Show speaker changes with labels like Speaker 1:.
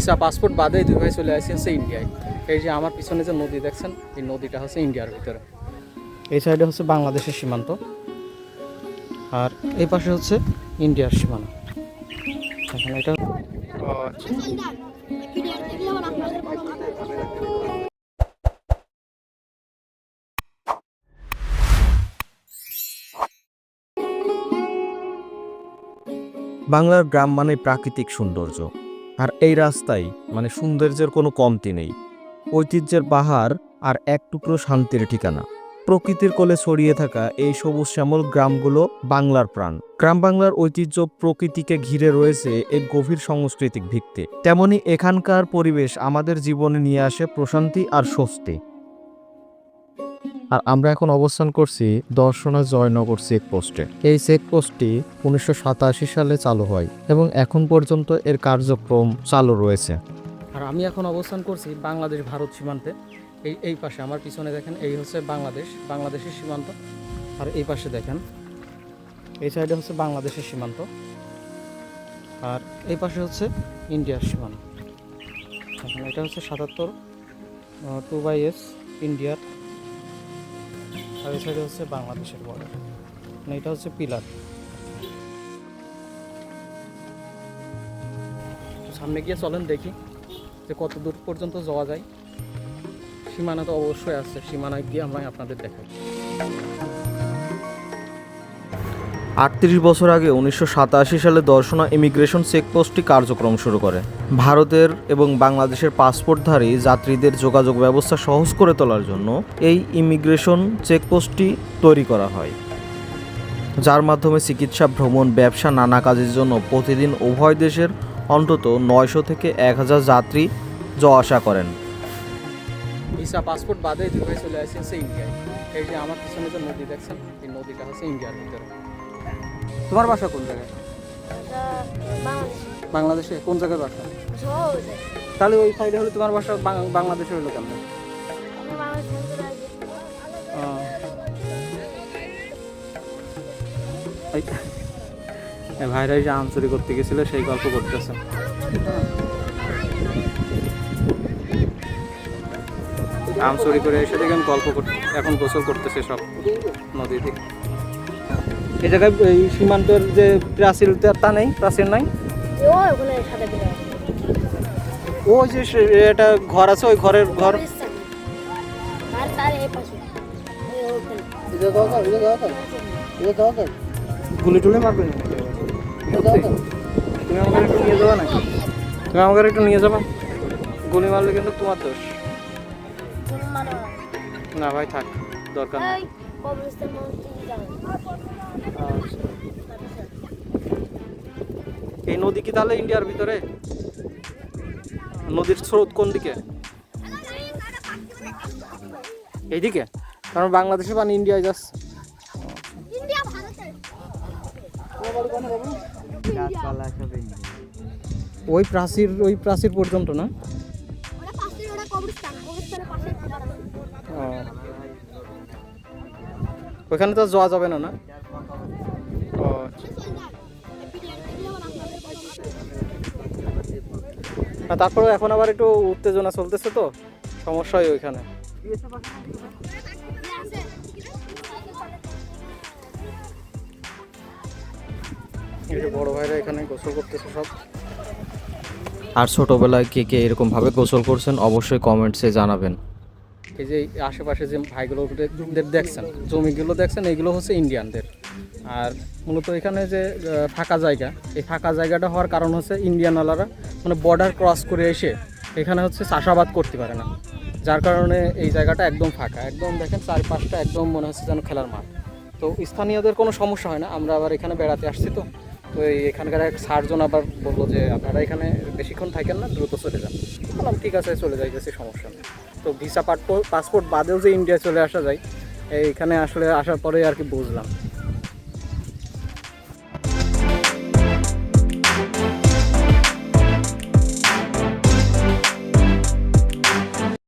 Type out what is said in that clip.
Speaker 1: Visa passport বাদেই দুই ভাই চলে আসছে হচ্ছে ইন্ডিয়ায়। এই যে আমার পিছনে যে নদী দেখছেন এই নদীটা হচ্ছে ইন্ডিয়ার ভিতরে। এই সাইডে হচ্ছে বাংলাদেশের সীমান্ত আর এই পাশে হচ্ছে ইন্ডিয়ার সীমানা। এখন এটা।
Speaker 2: বাংলার গ্রাম মানে প্রাকৃতিক সৌন্দর্য। আর এই রাস্তায় মানে সৌন্দর্যের কোনো কমতি নেই। ঐতিহ্যের পাহাড় আর এক টুকরো শান্তির ঠিকানা। প্রকৃতির কোলে ছড়িয়ে থাকা এই সবুজ শ্যামল গ্রামগুলো বাংলার প্রাণ। গ্রাম বাংলার ঐতিহ্য প্রকৃতিকে ঘিরে রয়েছে এক গভীর সাংস্কৃতিক ভিত্তি। তেমনি এখানকার পরিবেশ আমাদের জীবনে নিয়ে আসে প্রশান্তি আর স্বস্তি। আর আমরা এখন অবস্থান করছি দর্শনা জয়নগর চেকপোস্টে। এই চেকপোস্টটি উনিশশো সাতাশি সালে চালু হয় এবং এখন পর্যন্ত এর কার্যক্রম চালু রয়েছে।
Speaker 1: আর আমি এখন অবস্থান করছি বাংলাদেশ ভারত সীমান্তে। এই এই পাশে আমার পিছনে দেখেন, এই হচ্ছে বাংলাদেশ, বাংলাদেশের সীমান্ত। আর এই পাশে দেখেন, এই সাইডে হচ্ছে বাংলাদেশের সীমান্ত। আর এই পাশে হচ্ছে ইন্ডিয়ার সীমান্ত। এটা হচ্ছে সাতাত্তর টু বাই এস ইন্ডিয়ার এই সাইডে হচ্ছে বাংলাদেশের বর্ডার মানে এটা হচ্ছে পিলার সামনে গিয়ে চলেন দেখি যে কত দূর পর্যন্ত যাওয়া যায়। সীমানা তো অবশ্যই আছে সীমানায় গিয়ে আমরা আপনাদের দেখাই।
Speaker 2: আটত্রিশ বছর আগে উনিশশো সাতাশি সালে দর্শনা ইমিগ্রেশন চেকপোস্টটি কার্যক্রম শুরু করে। ভারতের এবং বাংলাদেশের পাসপোর্টধারী যাত্রীদের যোগাযোগ ব্যবস্থা সহজ করে তোলার জন্য এই ইমিগ্রেশন চেকপোস্টটি তৈরি করা হয়। যার মাধ্যমে চিকিৎসা, ভ্রমণ, ব্যবসা, নানা কাজের জন্য প্রতিদিন উভয় দেশের অন্তত নয়শো থেকে এক হাজার যাত্রী যাওয়া আসা করেন।
Speaker 1: ভিসা পাসপোর্ট বাদে চলে আসছে ইন্ডিয়ায়। এই যে আমার পিছনে যে নদী দেখছেন, এই নদীটা হচ্ছে ইন্ডিয়ার ভিতরে। তোমার বাসা কোন জায়গায়? বাংলাদেশে। কোন জায়গায় বাসা? তাহলে ওই সাইডে হলে তোমার বাসা বাংলাদেশে হলো এই ভাইরা এই যে আম চুরি করতে গেছিল সেই গল্প করতেছে। আম চুরি করে এসে দেখেন গল্প করতে এখন গোসল করতেছে সব নদীতে। এই জায়গায় এই সীমান্তের যে প্রাচীর তা নেই প্রাচীর নাই? ওই যে সে- এটা ঘর আছে ওই ঘরের ঘর। গুলি টুলি মারবে না তুমি আমাকে একটু নিয়ে যাবা নাকি? তুমি আমাকে একটু নিয়ে যাবা। গুলি মারলে কিন্তু তোমার দোষ। না ভাই থাক দরকার নেই। আচ্ছা। এই নদী কি তাহলে ইন্ডিয়ার ভিতরে? নদীর স্রোত কোন দিকে এইদিকে? কারণ বাংলাদেশে পানি ইন্ডিয়ায় যাচ্ছে ওই প্রাচীর ওই প্রাচীর পর্যন্ত না? ও। ওইখানে তো যাওয়া যাবে না না? ও না তারপরে এখন আবার একটু উত্তেজনা চলতেছে তো সমস্যা হয় ওইখানে বড় ভাইরা এখানে গোসল করতেছে সব।
Speaker 2: আর ছোটবেলায় কে কে এরকমভাবে গোসল করছেন অবশ্যই কমেন্টসে জানাবেন।
Speaker 1: এই যে আশেপাশে যে ভাইগুলো দেখছেন, জমিগুলো দেখছেন, এগুলো হচ্ছে ইন্ডিয়ানদের আর মূলত এখানে যে ফাঁকা জায়গা, এই ফাঁকা জায়গাটা হওয়ার কারণ হচ্ছে ইন্ডিয়ানওয়ালারা মানে বর্ডার ক্রস করে এসে এখানে হচ্ছে চাষাবাদ করতে পারে না। যার কারণে এই জায়গাটা একদম ফাঁকা। একদম দেখেন চারপাশটা একদম মনে হচ্ছে যেন খেলার মাঠ। তো স্থানীয়দের কোনো সমস্যা হয় না, আমরা আবার এখানে বেড়াতে আসছি তো। তো এই এখানকার এক সার্জন আবার বলল যে, আপনারা এখানে বেশিক্ষণ থাকেন না, দ্রুত চলে যান। বললাম, ঠিক আছে, চলে যাইতেছি, সমস্যা নেই। তো ভিসা পাসপোর্ট বাদেও যে ইন্ডিয়া চলে আসা যায়, এইখানে আসলে আসার পরে আর কি বুঝলাম।